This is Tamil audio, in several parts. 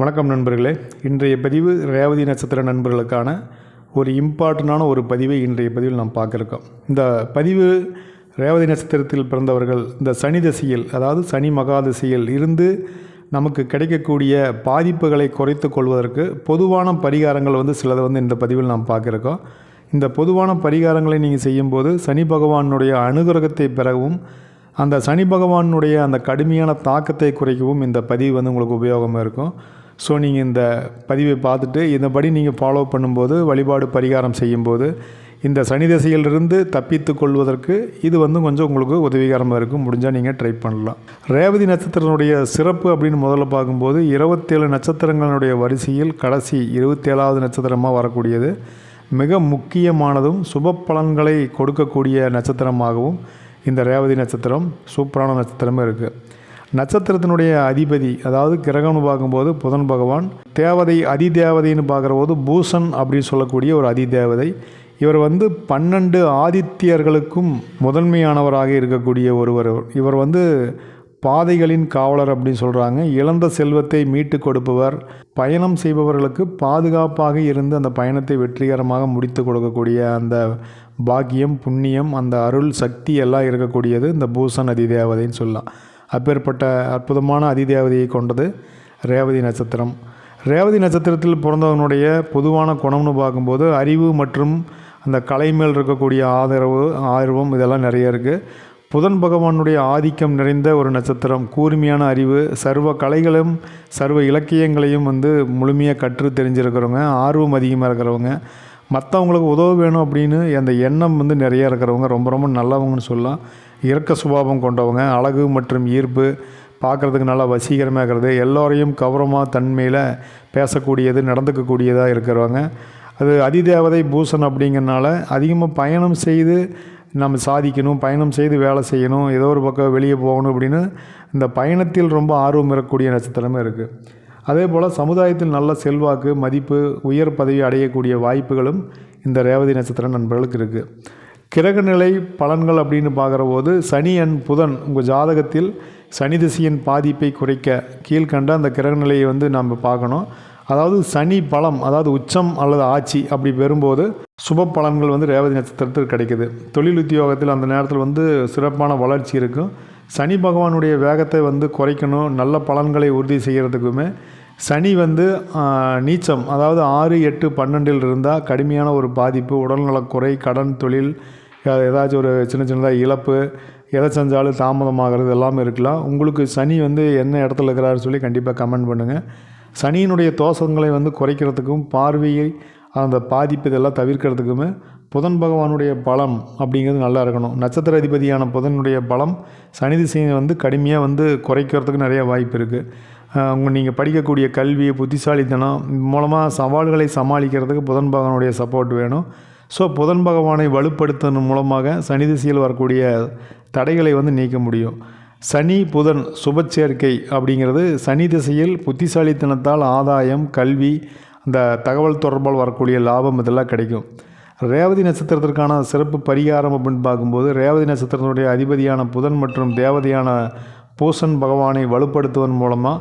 வணக்கம் நண்பர்களே. இன்றைய பதிவு ரேவதி நட்சத்திர நண்பர்களுக்கான ஒரு இம்பார்ட்டண்டான ஒரு பதிவை இன்றைய பதிவில் நாம் பார்க்குறோம். இந்த பதிவு ரேவதி நட்சத்திரத்தில் பிறந்தவர்கள் இந்த சனி திசையில் அதாவது சனி மகாதிசையில் இருந்து நமக்கு கிடைக்கக்கூடிய பாதிப்புகளை குறைத்து கொள்வதற்கு பொதுவான பரிகாரங்கள் வந்து சிலதை வந்து இந்த பதிவில் நாம் பார்க்குறோம். இந்த பொதுவான பரிகாரங்களை நீங்கள் செய்யும்போது சனி பகவானுடைய அனுகிரகத்தை பெறவும் அந்த சனி பகவானுடைய அந்த கடுமையான தாக்கத்தை குறைக்கவும் இந்த பதிவு வந்து உங்களுக்கு உபயோகமாக இருக்கும். ஸோ நீங்கள் இந்த பதிவை பார்த்துட்டு இந்தபடி நீங்கள் ஃபாலோ பண்ணும்போது வழிபாடு பரிகாரம் செய்யும்போது இந்த சனி திசையிலிருந்து தப்பித்து கொள்வதற்கு இது வந்து கொஞ்சம் உங்களுக்கு உதவிகரமாக இருக்கும். முடிஞ்சால் நீங்கள் ட்ரை பண்ணலாம். ரேவதி நட்சத்திரனுடைய சிறப்பு அப்படின்னு முதல்ல பார்க்கும்போது இருபத்தேழு நட்சத்திரங்களுடைய வரிசையில் கடைசி இருபத்தேழாவது நட்சத்திரமாக வரக்கூடியது. மிக முக்கியமானதும் சுப பலன்களை கொடுக்கக்கூடிய நட்சத்திரமாகவும் இந்த ரேவதி நட்சத்திரம் சூப்பரான நட்சத்திரமே இருக்குது நட்சத்திரத்தினுடைய அதிபதி அதாவது கிரகம்னு பார்க்கும்போது புதன் பகவான் தேவதை அதிதேவதைன்னு பார்க்குற போது பூஷன் அப்படின்னு சொல்லக்கூடிய ஒரு அதி தேவதை இவர் வந்து பன்னெண்டு ஆதித்யர்களுக்கும் முதன்மையானவராக இருக்கக்கூடிய ஒருவர். இவர் வந்து பாதைகளின் காவலர் அப்படின்னு சொல்கிறாங்க இழந்த செல்வத்தை மீட்டு கொடுப்பவர். பயணம் செய்பவர்களுக்கு பாதுகாப்பாக இருந்து அந்த பயணத்தை வெற்றிகரமாக முடித்து கொடுக்கக்கூடிய அந்த பாக்கியம் புண்ணியம் அந்த அருள் சக்தி எல்லாம் இருக்கக்கூடியது இந்த பூசன் அதிதேவதைன்னு சொல்லலாம். அப்பேற்பட்ட அற்புதமான அதிதேவதையை கொண்டது ரேவதி நட்சத்திரம். ரேவதி நட்சத்திரத்தில் பிறந்தவனுடைய பொதுவான குணம்னு பார்க்கும்போது அறிவு மற்றும் அந்த கலை மேல் இருக்கக்கூடிய ஆதரவு ஆர்வம் இதெல்லாம் நிறைய இருக்குது புதன் பகவானுடைய ஆதிக்கம் நிறைந்த ஒரு நட்சத்திரம். கூர்மையான அறிவு சர்வ கலைகளும் சர்வ இலக்கியங்களையும் வந்து முழுமையாக கற்று தெரிஞ்சிருக்கிறவங்க ஆர்வம் அதிகமாக இருக்கிறவங்க. மற்றவங்களுக்கு உதவ வேணும் அப்படின்னு அந்த எண்ணம் வந்து நிறைய இருக்கிறவங்க. ரொம்ப ரொம்ப நல்லவங்கன்னு சொல்லலாம். இறக்க சுபாவம் கொண்டவங்க அழகு மற்றும் ஈர்ப்பு பார்க்குறதுக்கு நல்லா வசீகரமாக இருக்கிறது. எல்லோரையும் கௌரவமாக தன்மையில் பேசக்கூடியது நடந்துக்கக்கூடியதாக இருக்கிறவங்க. அது அதிதேவதை பூசன் அப்படிங்கிறனால அதிகமாக பயணம் செய்து நம்ம சாதிக்கணும் பயணம் செய்து வேலை செய்யணும் ஏதோ ஒரு பக்கம் வெளியே போகணும் அப்படின்னு இந்த பயணத்தில் ரொம்ப ஆர்வம் இருக்கக்கூடிய நட்சத்திரமே இருக்குது அதே போல் சமுதாயத்தில் நல்ல செல்வாக்கு மதிப்பு உயர் பதவி அடையக்கூடிய வாய்ப்புகளும் இந்த ரேவதி நட்சத்திரம் நண்பர்களுக்கு இருக்குது கிரகநிலை பலன்கள் அப்படின்னு பார்க்குற போது சனி அண்ட் புதன் உங்கள் ஜாதகத்தில் சனி திசையின் பாதிப்பை குறைக்க கீழ்கண்ட அந்த கிரகநிலையை வந்து நம்ம பார்க்கணும். அதாவது சனி பலம் அதாவது உச்சம் அல்லது ஆட்சி அப்படி பெறும்போது சுப பலன்கள் வந்து ரேவதி நட்சத்திரத்தில் கிடைக்குது. தொழில் உத்தியோகத்தில் அந்த நேரத்தில் வந்து சிறப்பான வளர்ச்சி இருக்கும். சனி பகவானுடைய வேகத்தை வந்து குறைக்கணும் நல்ல பலன்களை உறுதி செய்கிறதுக்குமே சனி வந்து நீச்சம் அதாவது ஆறு எட்டு பன்னெண்டில் இருந்தால் கடுமையான ஒரு பாதிப்பு உடல்நலக்குறை கடன் தொழில் ஏதாச்சும் ஒரு சின்ன சின்னதாக இழப்பு எதை செஞ்சாலும் தாமதமாகிறது எல்லாமே இருக்கலாம். உங்களுக்கு சனி வந்து என்ன இடத்துல இருக்கிறாரு சொல்லி கண்டிப்பாக கமெண்ட் பண்ணுங்கள் சனியினுடைய தோஷங்களை வந்து குறைக்கிறதுக்கும் பார்வையை அந்த பாதிப்பு இதெல்லாம் தவிர்க்கிறதுக்குமே புதன் பகவானுடைய பலம் அப்படிங்கிறது நல்லா இருக்கணும். நட்சத்திர அதிபதியான புதனுடைய பலம் சனி திசையை வந்து கடுமையாக வந்து குறைக்கிறதுக்கு நிறைய வாய்ப்பு இருக்குது உங்கள் நீங்கள் படிக்கக்கூடிய கல்வி புத்திசாலித்தனம் மூலமாக சவால்களை சமாளிக்கிறதுக்கு புதன் பகவானுடைய சப்போர்ட் வேணும். ஸோ புதன் பகவானை வலுப்படுத்துவதன் மூலமாக சனி திசையில் வரக்கூடிய தடைகளை வந்து நீக்க முடியும். சனி புதன் சுபச்சேர்க்கை அப்படிங்கிறது சனி திசையில் புத்திசாலித்தனத்தால் ஆதாயம் கல்வி அந்த தகவல் தொடர்பால் வரக்கூடிய லாபம் இதெல்லாம் கிடைக்கும். ரேவதி நட்சத்திரத்திற்கான சிறப்பு பரிகாரம் அப்படின்னு பார்க்கும்போது ரேவதி நட்சத்திரத்தினுடைய அதிபதியான புதன் மற்றும் தேவதையான பூசன் பகவானை வலுப்படுத்துவதன் மூலமாக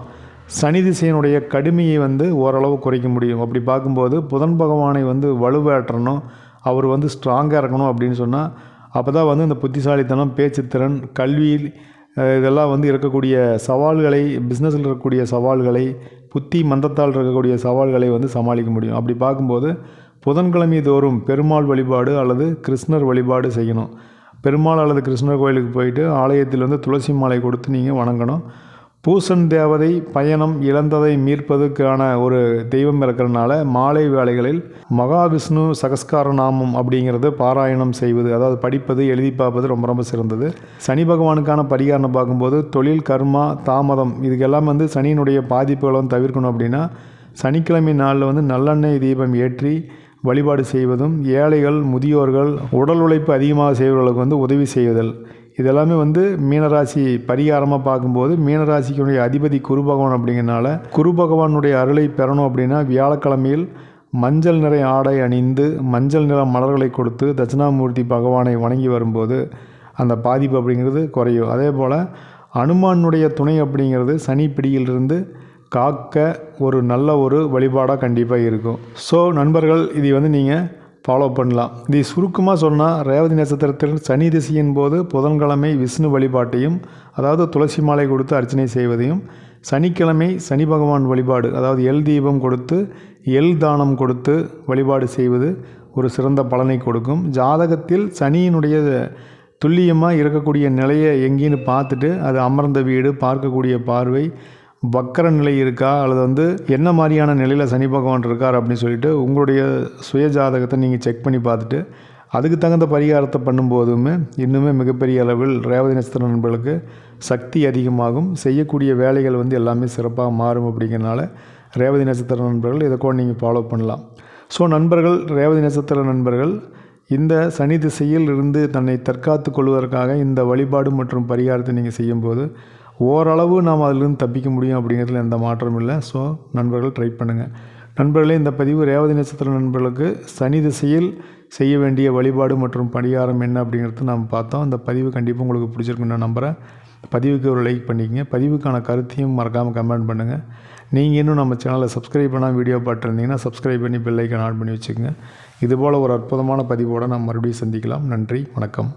சனி திசையினுடைய கடுமையை வந்து ஓரளவு குறைக்க முடியும். அப்படி பார்க்கும்போது புதன் பகவானை வந்து வலுவேற்றணும். அவர் வந்து ஸ்ட்ராங்காக இருக்கணும் அப்படின்னு சொன்னால் அப்போ தான் வந்து இந்த புத்திசாலித்தனம் பேச்சுத்திறன் கல்வியில் இதெல்லாம் வந்து இருக்கக்கூடிய சவால்களை பிஸ்னஸில் இருக்கக்கூடிய சவால்களை புத்தி மந்தத்தால் இருக்கக்கூடிய சவால்களை வந்து சமாளிக்க முடியும். அப்படி பார்க்கும்போது புதன்கிழமை தோறும் பெருமாள் வழிபாடு அல்லது கிருஷ்ணர் வழிபாடு செய்யணும். பெருமாள் அல்லது கிருஷ்ணர் கோயிலுக்கு போயிட்டு ஆலயத்தில் வந்து துளசி மாலை கொடுத்து நீங்கள் வணங்கணும். பூசன் தேவதை பயணம் இழந்ததை மீட்பதுக்கான ஒரு தெய்வம் இருக்கிறனால மாலை வேலைகளில் மகாவிஷ்ணு சகஸ்கார நாமம் அப்படிங்கிறது பாராயணம் செய்வது அதாவது படிப்பது எழுதி பார்ப்பது ரொம்ப ரொம்ப சிறந்தது. சனி பகவானுக்கான பரிகாரம் பார்க்கும்போது தொழில் கர்மா தாமதம் இதுக்கெல்லாம் வந்து சனியினுடைய பாதிப்புகளை வந்து தவிர்க்கணும் அப்படின்னா சனிக்கிழமை நாளில் வந்து நல்லெண்ணெய் தீபம் ஏற்றி வழிபாடு செய்வதும் ஏழைகள் முதியோர்கள் உடல் உழைப்பு அதிகமாக செய்வர்களுக்கு வந்து உதவி செய்வதல். இதெல்லாமே வந்து மீனராசி பரிகாரமாக பார்க்கும்போது மீனராசிக்கினுடைய அதிபதி குரு பகவான் அப்படிங்கிறனால குரு பகவானுடைய அருளை பெறணும் அப்படின்னா வியாழக்கிழமையில் மஞ்சள் நிறை ஆடை அணிந்து மஞ்சள் நிற மலர்களை கொடுத்து தட்சிணாமூர்த்தி பகவானை வணங்கி வரும்போது அந்த பாதிப்பு அப்படிங்கிறது குறையும். அதே போல் அனுமானுடைய துணை அப்படிங்கிறது சனி பிடியிலிருந்து காக்க ஒரு நல்ல ஒரு வழிபாடாக கண்டிப்பாக இருக்கும். ஸோ நண்பர்கள் இதை வந்து நீங்கள் ஃபாலோ பண்ணலாம். இது சுருக்கமாக சொன்னால் ரேவதி நட்சத்திரத்தில் சனி திசையின் போது புதன்கிழமை விஷ்ணு வழிபாட்டையும் அதாவது துளசி மாலை கொடுத்து அர்ச்சனை செய்வதையும் சனிக்கிழமை சனி பகவான் வழிபாடு அதாவது எல் தீபம் கொடுத்து எல் தானம் கொடுத்து வழிபாடு செய்வது ஒரு சிறந்த பலனை கொடுக்கும். ஜாதகத்தில் சனியினுடைய துல்லியமாக இருக்கக்கூடிய நிலையை எங்கேன்னு பார்த்துட்டு அது அமர்ந்த வீடு பார்க்கக்கூடிய பார்வை வக்கர நிலை இருக்கா? அல்லது வந்து என்ன மாதிரியான நிலையில் சனி பகவான் இருக்கார் அப்படின்னு சொல்லிட்டு உங்களுடைய சுய ஜாதகத்தை நீங்கள் செக் பண்ணி பார்த்துட்டு அதுக்கு தகுந்த பரிகாரத்தை பண்ணும்போதுமே இன்னுமே மிகப்பெரிய அளவில் ரேவதி நட்சத்திர நண்பர்களுக்கு சக்தி அதிகமாகும். செய்யக்கூடிய வேலைகள் வந்து எல்லாமே சிறப்பாக மாறும் அப்படிங்கிறனால ரேவதி நட்சத்திர நண்பர்கள் இதை கூட நீங்கள் ஃபாலோ பண்ணலாம். ஸோ நண்பர்கள் ரேவதி நட்சத்திர நண்பர்கள் இந்த சனி திசையில் இருந்து தன்னை தற்காத்து கொள்வதற்காக இந்த வழிபாடு மற்றும் பரிகாரத்தை நீங்கள் செய்யும்போது ஓரளவு நாம் அதிலிருந்து தப்பிக்க முடியும் அப்படிங்கிறதுல எந்த மாற்றமும் இல்லை. ஸோ நண்பர்கள் ட்ரை பண்ணுங்கள் நண்பர்களே இந்த பதிவு ரேவதி நட்சத்திர நண்பர்களுக்கு சனி திசையில் செய்ய வேண்டிய வழிபாடு மற்றும் பரிகாரம் என்ன அப்படிங்கிறது நாம் பார்த்தோம். இந்த பதிவு கண்டிப்பாக உங்களுக்கு பிடிச்சிருக்குன்னு நான் நம்புகிறேன் பதிவுக்கு ஒரு லைக் பண்ணிக்கங்க. பதிவுக்கான கருத்தையும் மறக்காமல் கமெண்ட் பண்ணுங்கள் நீங்கள் இன்னும் நம்ம சேனலை சப்ஸ்கிரைப் பண்ணால் வீடியோ பார்த்துருந்தீங்கன்னா சப்ஸ்கிரைப் பண்ணி பெல்லைக்கன் ஆன் பண்ணி வச்சுக்கோங்க. இதுபோல் ஒரு அற்புதமான பதிவோடு நாம் மறுபடியும் சந்திக்கலாம். நன்றி வணக்கம்.